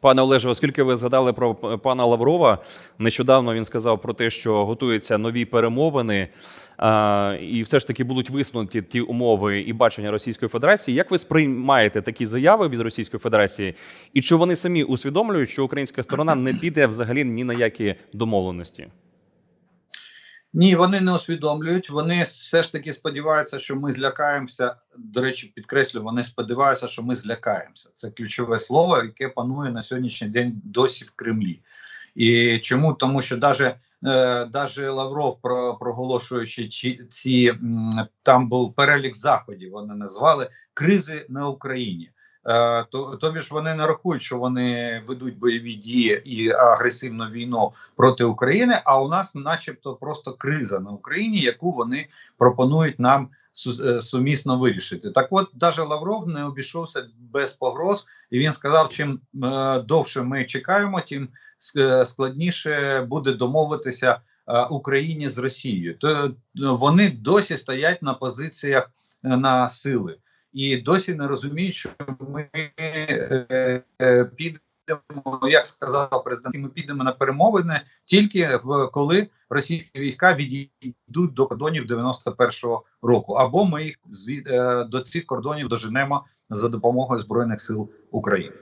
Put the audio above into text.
Пане Олеже, оскільки ви згадали про пана Лаврова, нещодавно він сказав про те, що готуються нові перемовини, а, і все ж таки будуть висунуті ті умови і бачення Російської Федерації. Як ви сприймаєте такі заяви від Російської Федерації? І чи вони самі усвідомлюють, що українська сторона не піде взагалі ні на які домовленості? Ні, вони не усвідомлюють. Вони все ж таки сподіваються, що ми злякаємося. До речі, підкреслю, вони сподіваються, що ми злякаємося. Це ключове слово, яке панує на сьогоднішній день досі в Кремлі. І чому? Тому що даже, е, даже Лавров, про, проголошуючи ці там був перелік заходів, вони назвали кризи на Україні. Е, то, тобі ж вони не рахують, що вони ведуть бойові дії і агресивну війну проти України. А у нас, начебто, просто криза на Україні, яку вони пропонують нам е, сумісно вирішити. Так, от даже Лавров не обійшовся без погроз, і він сказав: чим е, довше ми чекаємо, тим складніше буде домовитися Україні з Росією. То вони досі стоять на позиціях на сили. І досі не розуміють, що ми е, е, підемо, як сказав президент, ми підемо на перемовини тільки в коли російські війська відійдуть до кордонів 91-го року, або ми їх звід, е, до цих кордонів доженемо за допомогою збройних сил України.